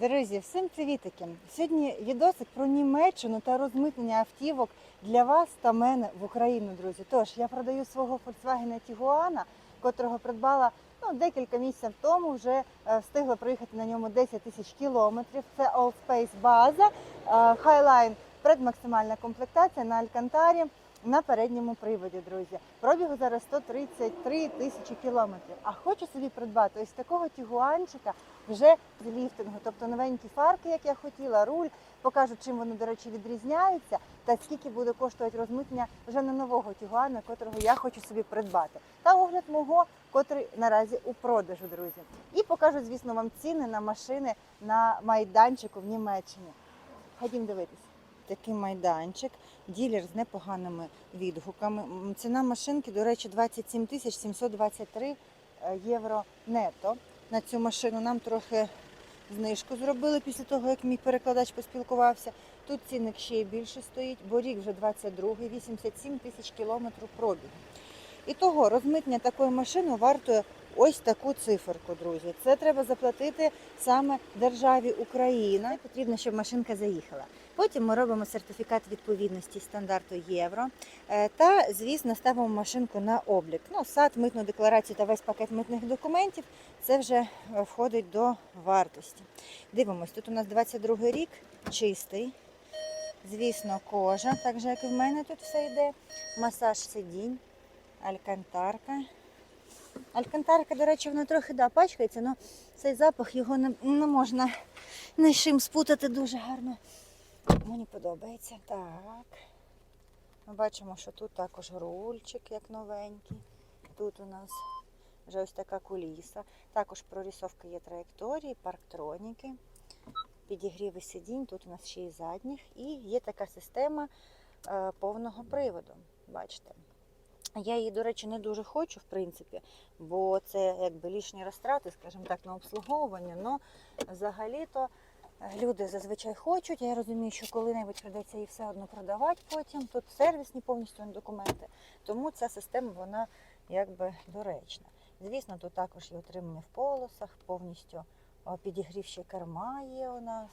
Друзі, всім привітики! Сьогодні відосик про Німеччину та розмитнення автівок для вас та мене в Україну, друзі. Тож я продаю свого Volkswagen Tiguan, котрого придбала ну, декілька місяців тому. Вже е, встигла проїхати на ньому 10 тисяч кілометрів. Це All Space база, е, Highline предмаксимальна комплектація на Алькантарі. На передньому приводі, друзі. Пробігу зараз 133 тисячі кілометрів. А хочу собі придбати ось такого тігуанчика вже з ліфтингу, тобто новенькі фарки, як я хотіла, руль. Покажу, чим вони, до речі, відрізняються, та скільки буде коштувати розмитнення вже на нового тігуана, котрого я хочу собі придбати. Та огляд мого, котрий наразі у продажу, друзі. І покажу, звісно, вам ціни на машини на майданчику в Німеччині. Ходім дивитися. Такий майданчик, ділер з непоганими відгуками. Ціна машинки, до речі, 27 тисяч 723 е, євро нето. На цю машину нам трохи знижку зробили після того, як мій перекладач поспілкувався. Тут цінник ще й більше стоїть, бо рік вже 22-й, 87 тисяч кілометрів пробігу. І того розмитнення такої машини вартує ось таку циферку, друзі. Це треба заплатити саме державі Україна. Потрібно, щоб машинка заїхала. Потім ми робимо сертифікат відповідності стандарту євро е, та, звісно, ставимо машинку на облік. Ну, сад, митну декларацію та весь пакет митних документів це вже е, входить до вартості. Дивимось, тут у нас 22 рік, чистий. Звісно, кожа, так же, як і в мене тут все йде. Масаж сидінь, алькантарка. Алькантарка, до речі, вона трохи да, пачкається, але цей запах його не, не можна з чим спутати дуже гарно. Мені подобається. Так. Ми бачимо, що тут також рульчик, як новенький. Тут у нас вже ось така куліса. Також прорисовка є траєкторії, парктроніки, підігріви сидінь. Тут у нас ще й задніх. І є така система е, повного приводу. Бачите. Я її, до речі, не дуже хочу, в принципі, бо це якби лишні розтрати, скажімо так, на обслуговування. Но взагалі-то люди зазвичай хочуть. Я розумію, що коли-небудь прийдеться її все одно продавати потім. Тут сервісні повністю документи. Тому ця система вона якби доречна. Звісно, тут також є отримання в полосах, повністю підігрів ще керма є у нас.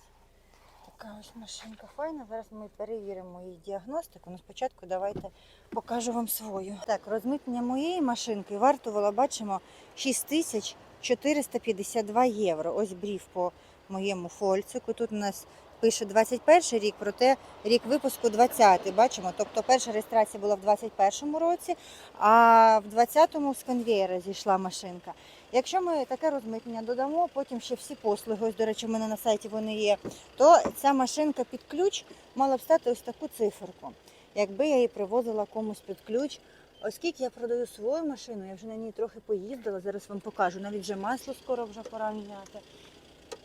Така ось машинка файна. Зараз ми перевіримо її діагностику. Ну, спочатку давайте покажу вам свою. Так, розмитнення моєї машинки вартувало, бачимо, 6452 євро. Ось брів по моєму фольцику. Тут у нас пише 21 рік, проте рік випуску 20-й. бачимо. Тобто перша реєстрація була в 21 році, а в 20-му з конвейера зійшла машинка. Якщо ми таке розмитнення додамо, потім ще всі послуги, ось, до речі, у мене на сайті вони є, то ця машинка під ключ мала б стати ось таку циферку. Якби я її привозила комусь під ключ. Оскільки я продаю свою машину, я вже на ній трохи поїздила, зараз вам покажу. Навіть вже масло скоро вже пора міняти.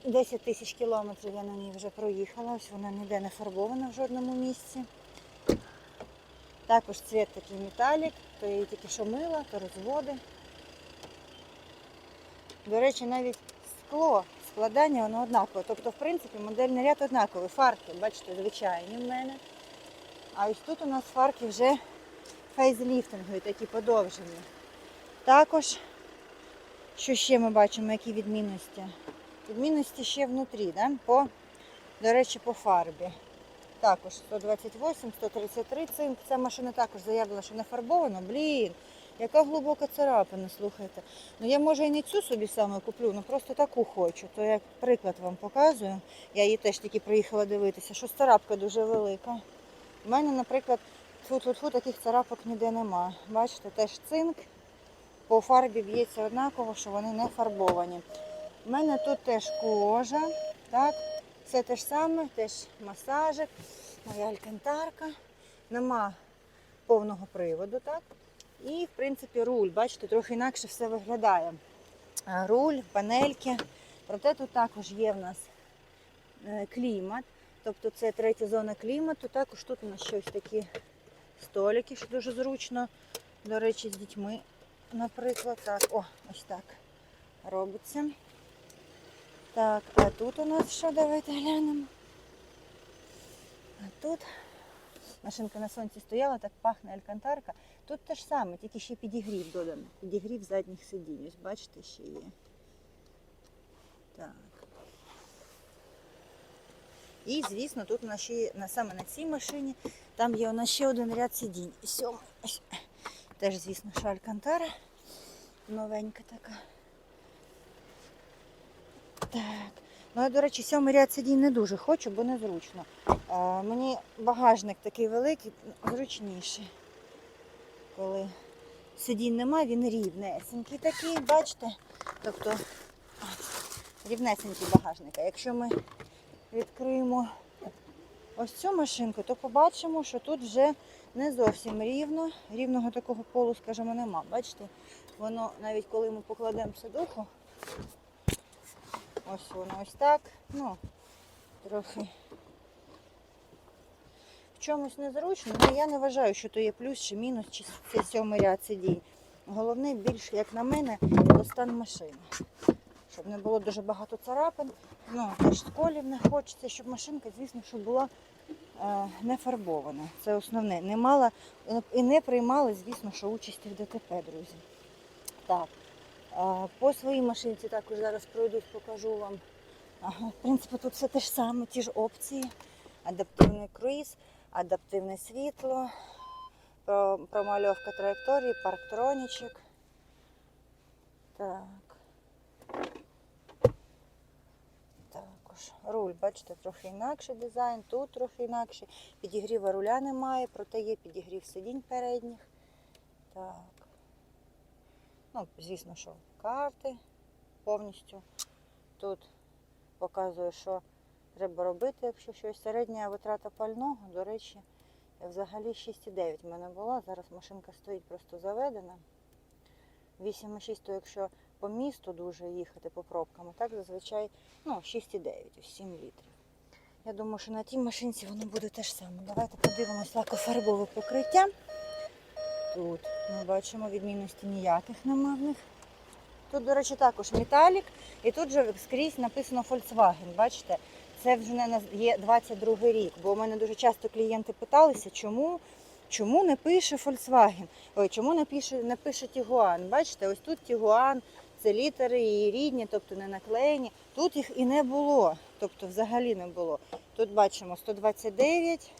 10 тисяч кілометрів я на ній вже проїхала, ось вона ніде не фарбована в жодному місці. Також цвіт такий металік, то я її тільки що мила, то розводи. До речі, навіть скло, складання воно однакове. Тобто, в принципі, модельний ряд однаковий. Фарки, бачите, звичайні в мене. А ось тут у нас фарки вже фейзліфтингові, такі подовжені. Також, що ще ми бачимо, які відмінності? Відмінності ще внутрі, да? по, до речі, по фарбі. Також 128, 133 цинк. Ця машина також заявила, що не фарбована. Блін, яка глибока царапина, слухайте. Ну я може і не цю собі саме куплю, ну просто таку хочу. То як приклад вам показую. Я її теж тільки приїхала дивитися, що царапка дуже велика. У мене, наприклад, тьфу-тьфу-тьфу, таких царапок ніде нема. Бачите, теж цинк. По фарбі б'ється однаково, що вони не фарбовані. У мене тут теж кожа, так, все те ж саме, теж масажик, моя алькантарка. Нема повного приводу, так. І, в принципі, руль, бачите, трохи інакше все виглядає. Руль, панельки. Проте тут також є в нас е, клімат. Тобто це третя зона клімату. Також тут у нас щось такі столики, що дуже зручно. До речі, з дітьми, наприклад. Так, о, ось так робиться. Так, а тут у нас що? Давайте глянемо. А тут машинка на сонці стояла, так пахне алькантарка. Тут те ж саме, тільки ще підігрів додано. Підігрів задніх сидінь. Ось бачите, ще є. Так. І, звісно, тут у нас ще саме на цій машині, там є у нас ще один ряд сидінь. Сьомий. Теж, звісно, шаль Кантара. Новенька така. Так. Ну, я, до речі, сьомий ряд сидінь не дуже хочу, бо незручно. А, мені багажник такий великий, зручніший. Коли сидінь немає, він рівнесенький такий, бачите? Тобто рівнесенький багажник. А якщо ми відкриємо ось цю машинку, то побачимо, що тут вже не зовсім рівно. Рівного такого полу, скажімо, нема. Бачите? Воно навіть коли ми покладемо сидуху, ось воно ось так. Ну, трохи в чомусь незручно, але я не вважаю, що то є плюс чи мінус, чи це сьомий ряд сидінь. Головне, більш, як на мене, то стан машини. Щоб не було дуже багато царапин. Ну, теж сколів не хочеться, щоб машинка, звісно, що була е, не фарбована. Це основне. Не мала і не приймали, звісно, що участі в ДТП, друзі. Так. По своїй машинці також зараз пройдусь, покажу вам. В принципі, тут все те ж саме, ті ж опції. Адаптивний круїз, адаптивне світло, промальовка траєкторії, парктронічок. Так. Також руль, бачите, трохи інакший дизайн, тут трохи інакший. Підігріва руля немає, проте є підігрів сидінь передніх. Так. Ну, звісно, що карти повністю. Тут показує, що треба робити, якщо щось. Середня витрата пального, до речі, взагалі 6,9 в мене була. Зараз машинка стоїть просто заведена. 8,6, то якщо по місту дуже їхати по пробкам, так зазвичай ну, 6,9, ось 7 літрів. Я думаю, що на тій машинці воно буде те ж саме. Давайте подивимось лакофарбове покриття. Тут ми бачимо відмінності ніяких нема. Тут, до речі, також металік, і тут же скрізь написано Volkswagen. Бачите, це вже не є 22 рік, бо у мене дуже часто клієнти питалися, чому, чому не пише Volkswagen, ой, чому не пише, не пише Tiguan. Бачите, ось тут Tiguan, це літери її рідні, тобто не наклеєні. Тут їх і не було, тобто взагалі не було. Тут бачимо 129,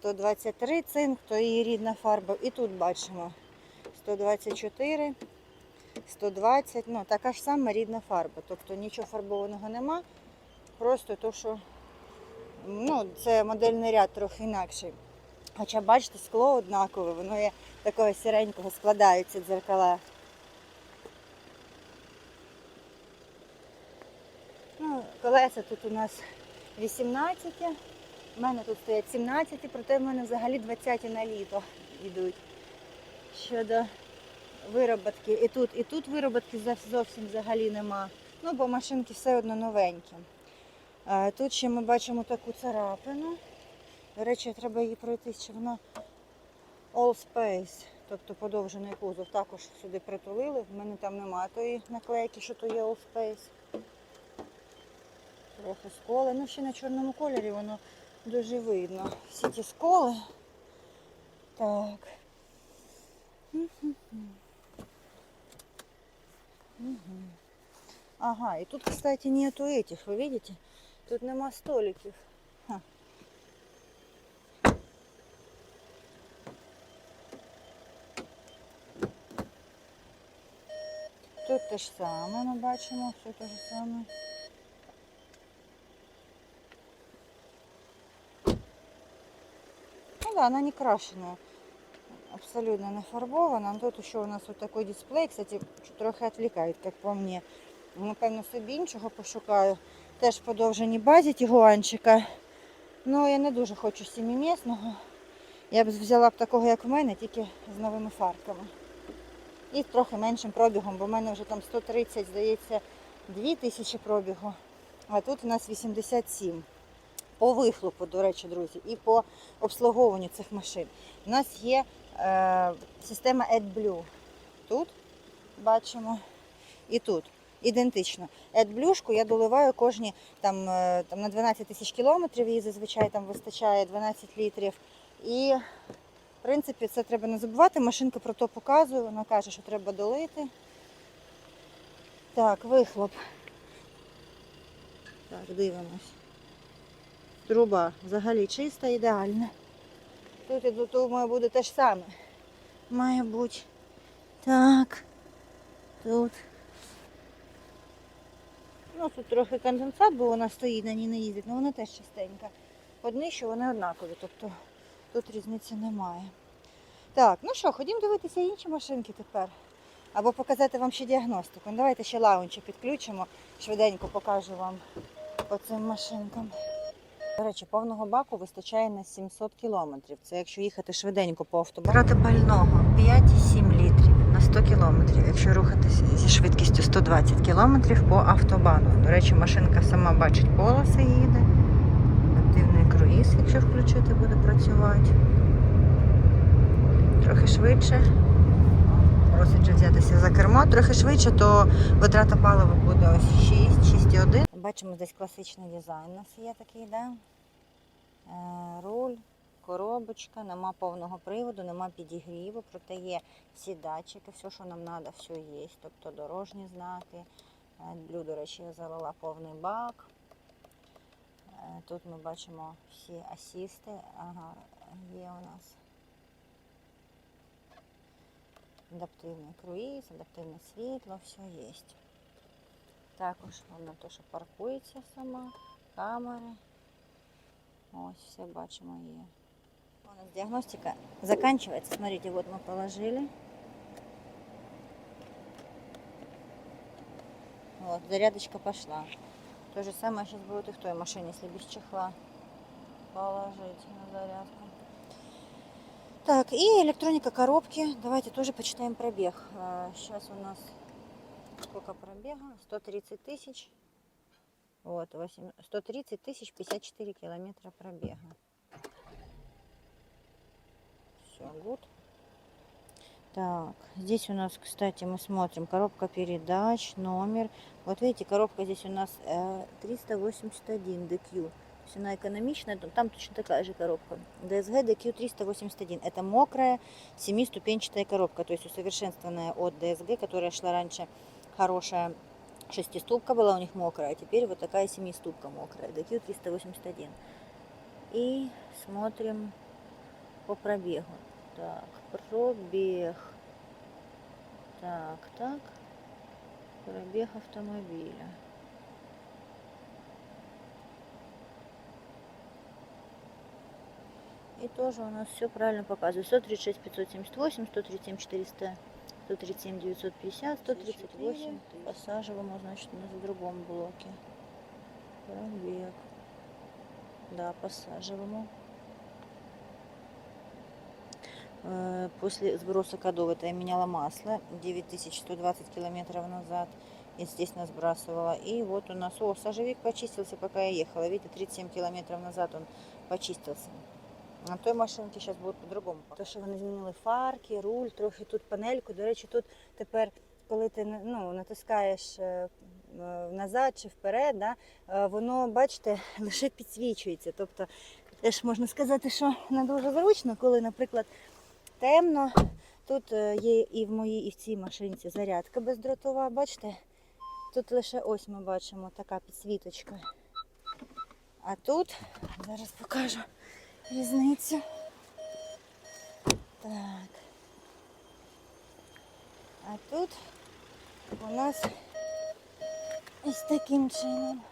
123 цинк, то її рідна фарба. І тут бачимо 124. 120, ну така ж сама рідна фарба. Тобто нічого фарбованого нема. Просто то, що ну, це модельний ряд трохи інакший. Хоча, бачите, скло однакове, воно є такого сіренького, складаються дзеркала. Ну, колеса тут у нас 18. У мене тут стоять 17, проте в мене взагалі 20 на літо йдуть. Щодо вироботки. І тут, і тут вироботки зовсім взагалі нема. Ну, бо машинки все одно новенькі. Тут ще ми бачимо таку царапину. До речі, треба її пройти, чи вона All Space, тобто подовжений кузов. Також сюди притулили. В мене там немає тої наклейки, що то є All Space. Трохи сколи. Ну, ще на чорному кольорі воно дуже видно. Всі ті сколи. Так. Ага, и тут, кстати, нету этих, вы видите? Тут нема столиків. Тут те ж саме ми бачимо, все те ж саме. Ну да, она не крашеная. Абсолютно не фарбована. Тут еще у нас вот такой дисплей, кстати, трохи відвлікає, як по мені. Напевно, собі іншого пошукаю. Теж в подовженій базі тігуанчика. Ну, я не дуже хочу сімімісного. Я б взяла б такого, як в мене, тільки з новими фарками. І трохи меншим пробігом, бо в мене вже там 130, здається, 2000 пробігу. А тут у нас 87. По вихлопу, до речі, друзі, і по обслуговуванню цих машин. У нас є е, система AdBlue. Тут бачимо і тут. Ідентично. AdBlue я доливаю кожні там, е, там, на 12 тисяч кілометрів, її зазвичай там вистачає 12 літрів. І, в принципі, це треба не забувати. Машинка про то показує, вона каже, що треба долити. Так, вихлоп. Так, дивимось. Труба взагалі чиста, ідеальна. Тут тут має бути те ж саме. Має бути. Так. Тут. Ну, тут трохи конденсат, бо вона стоїть, на ній не їздить, але вона теж чистенька. Одні, що вони однакові, тобто тут різниці немає. Так, ну що, ходімо дивитися інші машинки тепер. Або показати вам ще діагностику. Ну, Давайте ще лаунчі підключимо, швиденько покажу вам по цим машинкам. До речі, повного баку вистачає на 700 кілометрів. Це якщо їхати швиденько по автобану. Трата пального 5,7 літрів на 100 кілометрів, якщо рухатися зі швидкістю 120 кілометрів по автобану. До речі, машинка сама бачить полоси їде. Активний круїз, якщо включити, буде працювати. Трохи швидше. Просить взятися за кермо. Трохи швидше, то витрата палива буде ось 6, 6,1. Бачимо, десь класичний дизайн у нас є такий, да? Е, руль, коробочка, нема повного приводу, нема підігріву, проте є всі датчики, все, що нам треба, все є. Тобто дорожні знаки. Е, Блю, до речі, я залила повний бак. Е, Тут ми бачимо всі асісти. Ага, є у нас адаптивний круїз, адаптивне світло, все є. Також вона що паркується сама, камери. Ось, все бачимо є. У нас диагностика заканчивается. Смотрите, вот мы положили. Вот, зарядочка пошла. То же самое сейчас будет и в той машине, если без чехла положить на зарядку. Так, и электроника коробки. Давайте тоже почитаем пробег. Сейчас у нас сколько пробега? 130 тысяч. Вот, 8, 130 тысяч 54 километра пробега. Все, гуд. Так, здесь у нас, кстати, мы смотрим коробка передач, номер. Вот видите, коробка здесь у нас э, 381 DQ. То есть она экономичная, но там точно такая же коробка. DSG DQ 381. Это мокрая семиступенчатая коробка, то есть усовершенствованная от DSG, которая шла раньше хорошая шестиступка была у них мокрая, а теперь вот такая семиступка мокрая, DQ 381. И смотрим по пробегу. Так, пробег. Так, так. Пробег автомобиля. И тоже у нас все правильно показывает. 136 578, 137 400, 137 950, 138 по Сажевому, значит, у нас в другом блоке. Пробег. Да, по Сажевому. Э, После сброса кодов это я меняла масло 9120 километров назад. Естественно, сбрасывала. И вот у нас, о, сажевик почистился, пока я ехала. Видите, 37 километров назад он почистился. На той машинці зараз буде по-другому. То, що вони змінили фарки, руль, трохи тут панельку. До речі, тут тепер, коли ти ну, натискаєш е, е, назад чи вперед, да, е, воно, бачите, лише підсвічується. Тобто, теж можна сказати, що не дуже зручно, коли, наприклад, темно. Тут є і в моїй, і в цій машинці зарядка бездротова, бачите? Тут лише ось ми бачимо така підсвіточка. А тут, зараз покажу різницю. Так. А тут у нас ось таким чином.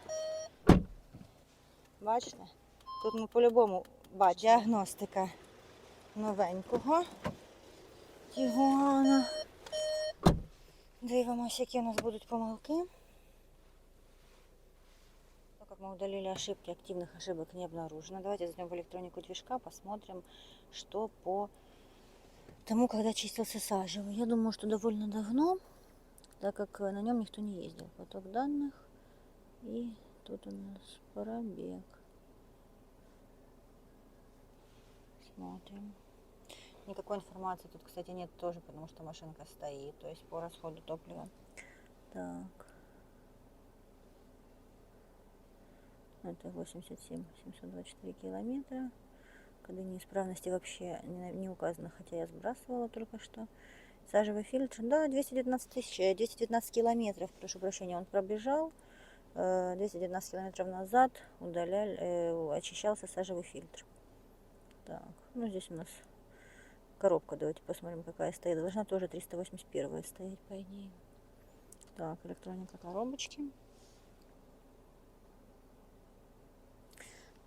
Бачите? Тут ми по-любому бачимо діагностика новенького Тігуана. Дивимося, які у нас будуть помилки. Мы удалили ошибки, активных ошибок не обнаружено. Давайте зайдем в электронику движка, посмотрим, что по тому, когда чистился сажевый. Я думаю, что довольно давно, так как на нем никто не ездил. Поток данных. И тут у нас пробег. Смотрим. Никакой информации тут, кстати, нет тоже, потому что машинка стоит, то есть по расходу топлива. Так. Это 87 724 километра. Когда неисправности вообще не, указано, хотя я сбрасывала только что. Сажевый фильтр, да, 219 тысяч, э, 219 километров, прошу прощения, он пробежал. Э, 219 километров назад удаляли, э, очищался сажевый фильтр. Так, ну здесь у нас коробка, давайте посмотрим, какая стоит. Должна тоже 381 стоять, по идее. Так, электроника коробочки.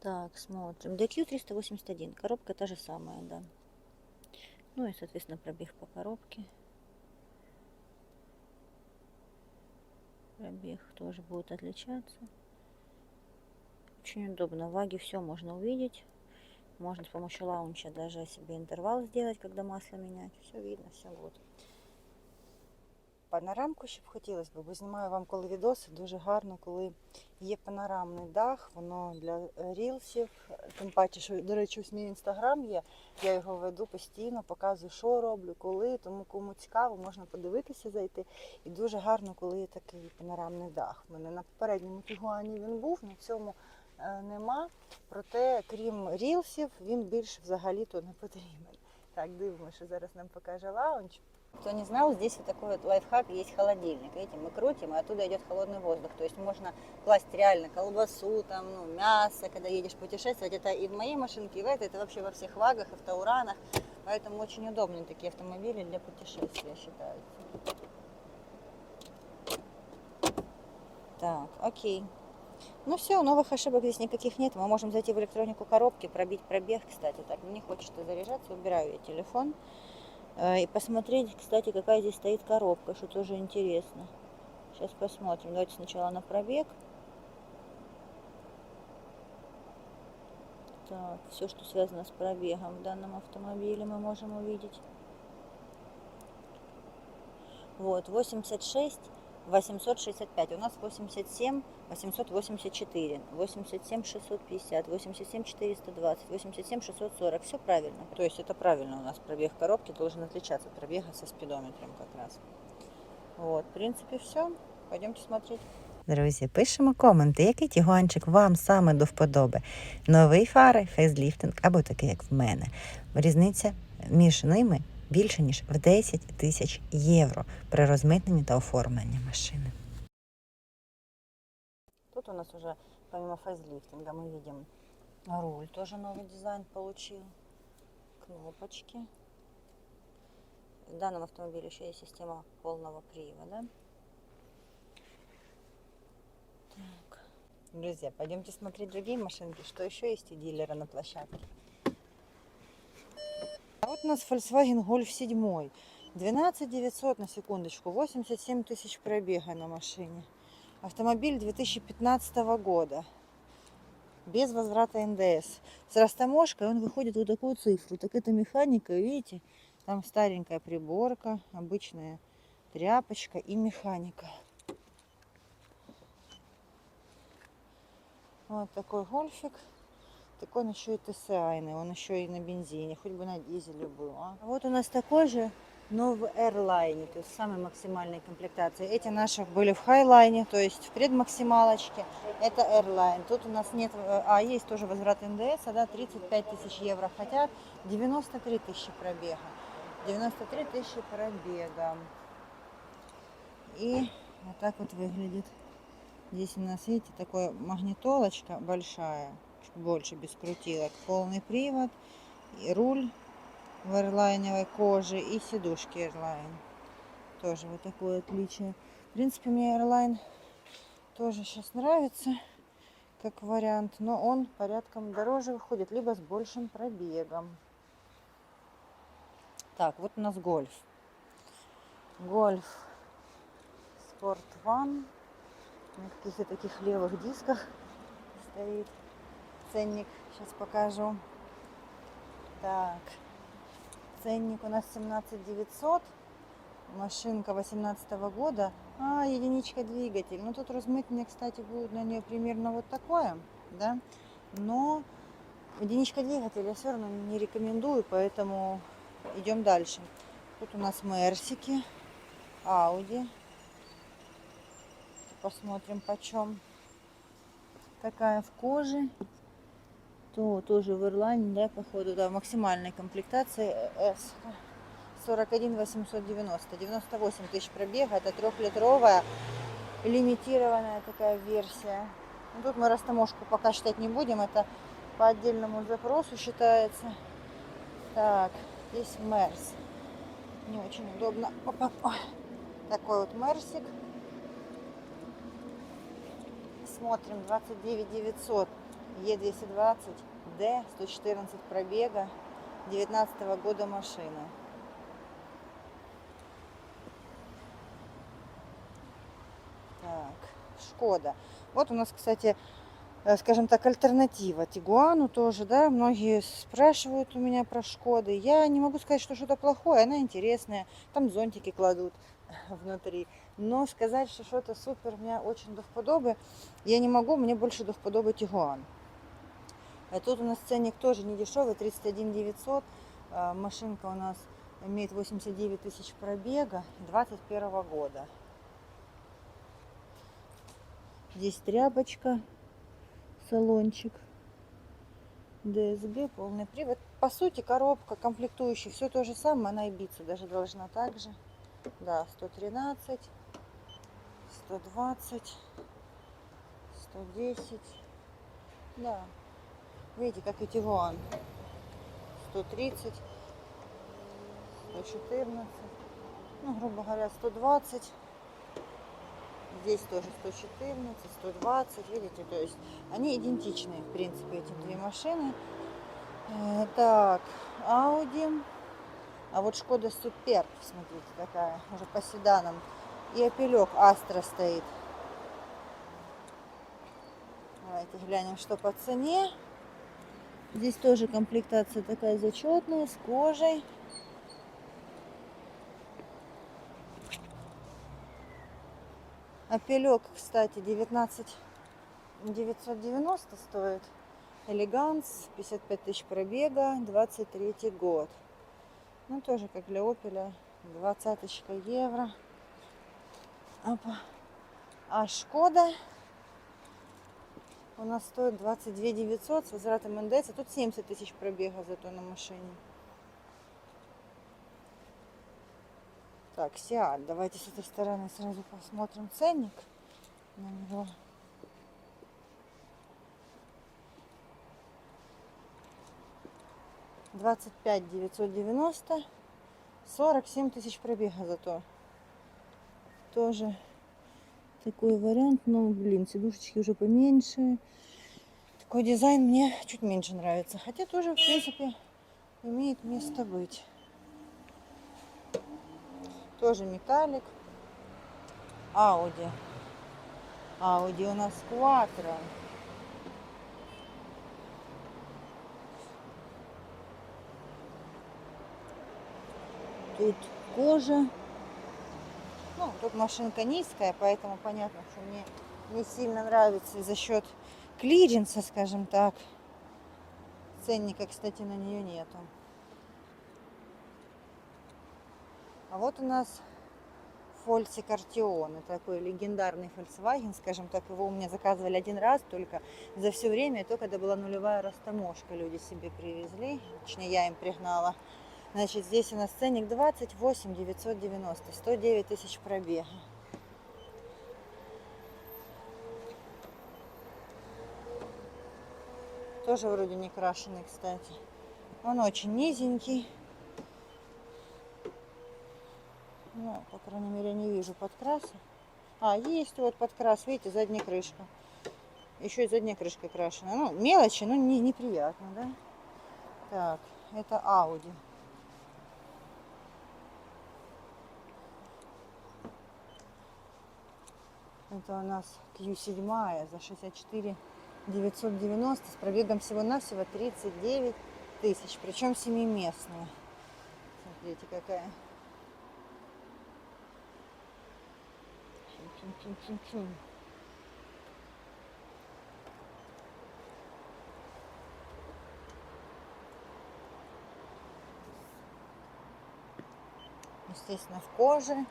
Так, смотрим. DQ 381. Коробка та же самая, да. Ну и, соответственно, пробег по коробке. Пробег тоже будет отличаться. Очень удобно. В Ваге все можно увидеть. Можно с помощью лаунча даже себе интервал сделать, когда масло менять. Все видно, все вот. Панорамку ще б хотілося бо знімаю вам коли відоси, дуже гарно, коли є панорамний дах, воно для рілсів. Тим паче, що, до речі, ось мій інстаграм є, я його веду постійно, показую, що роблю, коли, тому кому цікаво, можна подивитися, зайти. І дуже гарно, коли є такий панорамний дах. У мене на попередньому тігуані він був, на цьому е, нема. Проте, крім рілсів, він більш взагалі-то не потрібен. Так, дивимося, що зараз нам покаже лаунч. Кто не знал, здесь вот такой вот лайфхак, есть холодильник. Видите, мы крутим, и оттуда идет холодный воздух. То есть можно класть реально колбасу, там, ну, мясо, когда едешь путешествовать. Это и в моей машинке, и в этой, это вообще во всех вагах и в тауранах. Поэтому очень удобные такие автомобили для путешествия считаются. Так, окей. Ну все, новых ошибок здесь никаких нет. Мы можем зайти в электронику коробки, пробить пробег, кстати. Так, не хочется заряжаться, убираю я телефон. Э, И посмотреть, кстати, какая здесь стоит коробка, что тоже интересно. Сейчас посмотрим. Давайте сначала на пробег. Так, все, что связано с пробегом в данном автомобиле мы можем увидеть. Вот, 86 865. У нас 87 884, 87 650, 87 420, 87 640. Все правильно. То есть это правильно у нас пробег коробки должен отличаться от пробега со спидометром как раз. Вот, в принципе, все. Пойдемте смотреть. Друзі, пишемо коменти, який тігуанчик вам саме до вподоби. Новий фари, фейсліфтинг або такий, як в мене. Різниця між ними більше, ніж в 10 тисяч євро при розмитненні та оформленні машини. Тут у нас уже помимо фейслифтинга мы видим руль, тоже новый дизайн получил, кнопочки. В данном автомобиле еще есть система полного привода. Так. Друзья, пойдемте смотреть другие машинки, что еще есть у дилера на площадке. У нас Volkswagen Golf 7. 12 900 на секундочку, 87 тысяч пробега на машине. Автомобиль 2015 года. Без возврата НДС. С растаможкой он выходит вот такую цифру. Так это механика, видите? Там старенькая приборка, обычная тряпочка и механика. Вот такой гольфик. Так он еще и ТСАйный, он еще и на бензине, хоть бы на дизеле был. А вот у нас такой же, но в Airline, то есть самой максимальной комплектации. Эти наши были в Хайлайне, то есть в предмаксималочке. Это Airline. Тут у нас нет, э, а есть тоже возврат НДС, а да, 35 тысяч евро хотят, 93 тысячи пробега. 93 тысячи пробега. И вот так вот выглядит. Здесь у нас, видите, такая магнитолочка большая, Больше, без крутилок. Полный привод, и руль в эрлайновой коже и сидушки Airline. Тоже вот такое отличие. В принципе, мне Airline тоже сейчас нравится как вариант, но он порядком дороже выходит, либо с большим пробегом. Так, вот у нас гольф. Гольф Sport One на каких-то таких левых дисках стоит. Ценник сейчас покажу. Так, ценник у нас 17 900. Машинка 18 года. А, единичка двигатель. Ну, тут размытие, кстати, будет на нее примерно вот такое, да. Но единичка двигатель я все равно не рекомендую, поэтому идем дальше. Тут у нас Мерсики, Ауди. Посмотрим почем. Такая в коже. То тоже в Ирландии, да, походу, да, максимальной комплектации S. 41 890. 98 тысяч пробега. Это трехлитровая лимитированная такая версия. Ну, тут мы растаможку пока считать не будем, это по отдельному запросу считается. Так, здесь Мерс. Не очень удобно. Опа. Ой. Такой вот Мерсик. Смотрим, 29 900, Е220, Д, 114 пробега, 19 года машина. Так, Шкода. Вот у нас, кстати, э, скажем так, альтернатива Тигуану тоже, да, многие спрашивают у меня про Шкоды. Я не могу сказать, что что-то плохое, она интересная, там зонтики кладут внутри. Но сказать, что что-то супер, мне очень до вподоби, я не могу, мне больше до вподоби Тигуан. А тут у нас ценник тоже не дешевый, 31 900. А, Машинка у нас имеет 89 тысяч пробега 21 года. Здесь тряпочка, салончик, ДСГ, полный привод. По сути, коробка, комплектующая, все то же самое, она и биться даже должна так же. Да, 113, 120, 110. Да, видите, как и Тигуан. 130, 114, ну, грубо говоря, 120. Здесь тоже 114, 120, видите, то есть они идентичны, в принципе, эти две машины. Э, Так, Audi, а вот Шкода Суперб, смотрите, такая, уже по седанам. И опелек Астра стоит. Давайте глянем, что по цене. Здесь тоже комплектация такая зачетная, с кожей. Опелек, кстати, 19 990 стоит. Элеганс, 55 тысяч пробега, 23 год. Ну, тоже как для Опеля, 20 евро. Опа. А Шкода у нас стоит 22 900 с возвратом НДС. А тут 70 тысяч пробега зато на машине. Так, Сиаль. Давайте с этой стороны сразу посмотрим ценник на него. Двадцать пять девятьсот девяносто, сорок семь тысяч пробега зато. Тоже такой вариант, но, блин, сидушечки уже поменьше. Такой дизайн мне чуть меньше нравится. Хотя тоже, в принципе, имеет место быть. Тоже металлик. Ауди. Ауди у нас кватро. Тут кожа. Ну, тут машинка низкая, поэтому понятно, что мне не сильно нравится за счет клиренса, скажем так. Ценника, кстати, на нее нету. А вот у нас Фольцик Артион. Это такой легендарный Volkswagen, скажем так. Его у меня заказывали один раз только за все время, и когда была нулевая растаможка, люди себе привезли. Точнее, я им пригнала. Значит, здесь у нас ценник 28 990, 109 тысяч пробега. Тоже вроде не крашеный, кстати. Он очень низенький. Ну, по крайней мере, не вижу подкраса. А, есть вот подкрас, видите, задняя крышка. Еще и задняя крышка крашена. Ну, мелочи, но не, неприятно, да? Так, это Audi. Это у нас Q7 за 64 990 с пробегом всего-навсего 39 тысяч. Причем семиместная. Смотрите, какая. Чум-чум-чум-чум. Естественно, в коже.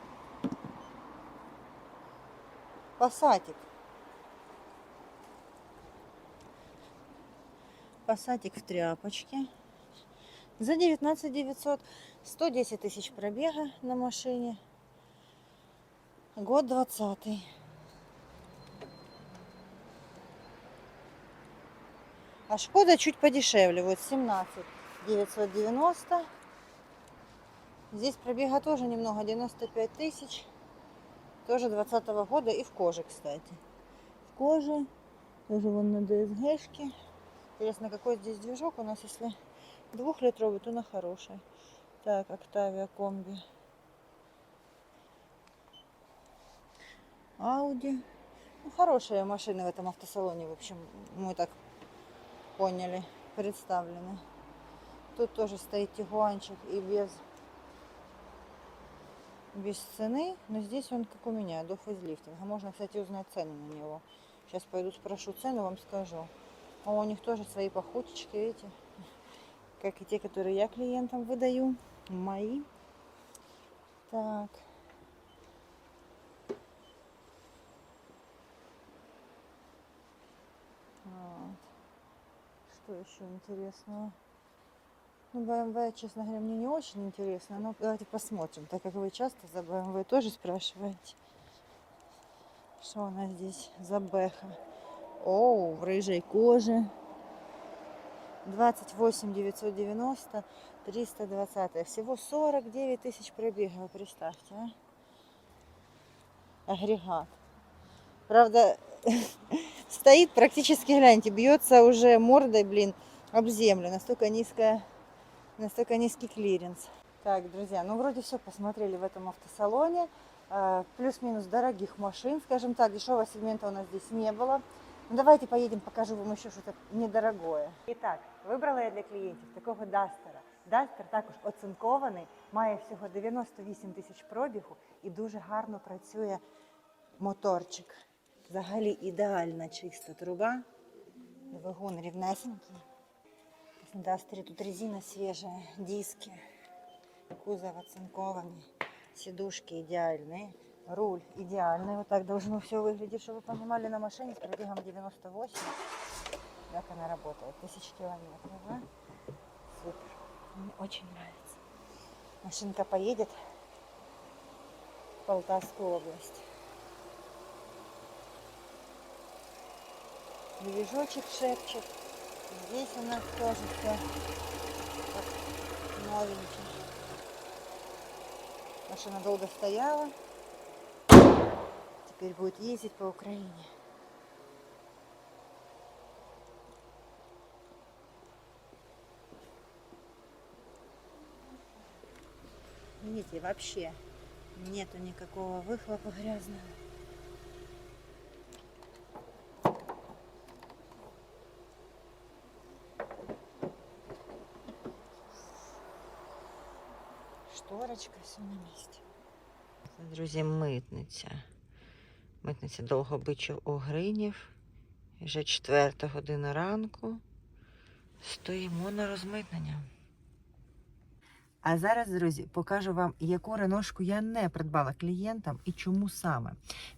Пассатик, Пассатик в тряпочке. За 19 900 110 тысяч пробега на машине. Год 20 А Шкода чуть подешевле. Вот 17 990. Здесь пробега тоже немного, 95 тысяч. Тоже 20 года и в коже, кстати. В коже. Тоже вон на ДСГшке. Интересно, какой здесь движок у нас, если двухлитровый, то на хороший. Так, Октавия комби. Ауди. Ну, хорошие машины в этом автосалоне, в общем, мы так поняли, представлены. Тут тоже стоит тигуанчик и без, без цены, но здесь он, как у меня, до фейзлифтинга. Можно, кстати, узнать цену на него. Сейчас пойду спрошу цену, вам скажу. А у них тоже свои походочки, видите, как и те, которые я клиентам выдаю, мои. Так. Вот. Что еще интересного? Ну, BMW, честно говоря, мне не очень интересно, но давайте посмотрим, так как вы часто за BMW тоже спрашиваете. Что у нас здесь за бэха? О, в рыжей коже. 28 990, 320. Всего 49 тысяч пробега, представьте, а? Агрегат. Правда, стоит практически, гляньте, бьется уже мордой, блин, об землю. Настолько низкая, настолько низкий клиренс. Так, друзья, ну вроде все посмотрели в этом автосалоне. Э, Плюс-минус дорогих машин, скажем так, дешевого сегмента у нас здесь не было. Ну, давайте поедем, покажу вам еще что-то недорогое. Итак, вибрала я для клієнтів такого Дастера. Дастер також оцинкований, має всього 98 тисяч пробігу і дуже гарно працює моторчик. Взагалі ідеальна чиста труба. Двигун рівнесенький. На Дастері тут резина свежая, диски, кузов оцинкованный, сидушки идеальные, руль идеальный. Вот так должно все выглядеть, чтобы вы понимали, на машине с пробегом 98. Как она работает, тысяч километров, да? Супер, мне очень нравится. Машинка поедет в Полтавскую область. Движочек шепчет. Здесь у нас тоже все как новенький. Машина долго стояла. Теперь будет ездить по Украине. Видите, вообще нету никакого выхлопа грязного. Все на місці. Це, друзі, митниця. Митниця Довгобичів Огринів. Вже четверта година ранку. Стоїмо на розмитнення. А зараз, друзі, покажу вам, яку реношку я не придбала клієнтам і чому саме.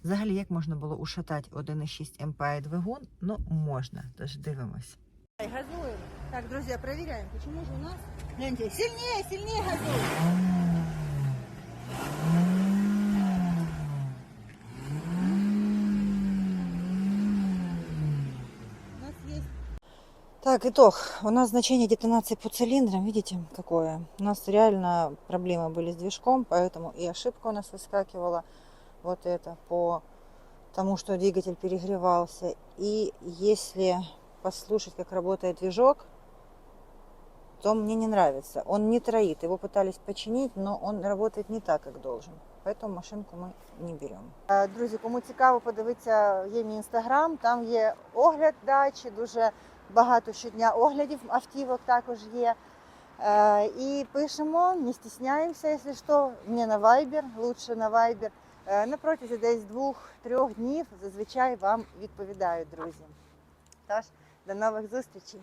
Взагалі, як можна було ушатати 1,6 МПА двигун? Ну, можна, тож дивимось. Газуємо. Так, друзі, перевіряємо, чому ж у нас. Гляньте, сильніше, сильніше газуємо. Так, итог. У нас значение детонации по цилиндрам, видите, какое? У нас реально проблемы были с движком, поэтому и ошибка у нас выскакивала. Вот это по тому, что двигатель перегревался. И если послушать, как работает движок, то мне не нравится. Он не троит. Его пытались починить, но он работает не так, как должен. Поэтому машинку ми не беремо. Друзі, кому цікаво подивитися, є мій інстаграм, там є огляд дачі, дуже багато щодня оглядів автівок також є. Е, І пишемо, не стісняємося, якщо що, мені на Viber, лучше на. Е, На протязі десь двох-трьох днів зазвичай вам відповідають, друзі. Тож, до нових зустрічей!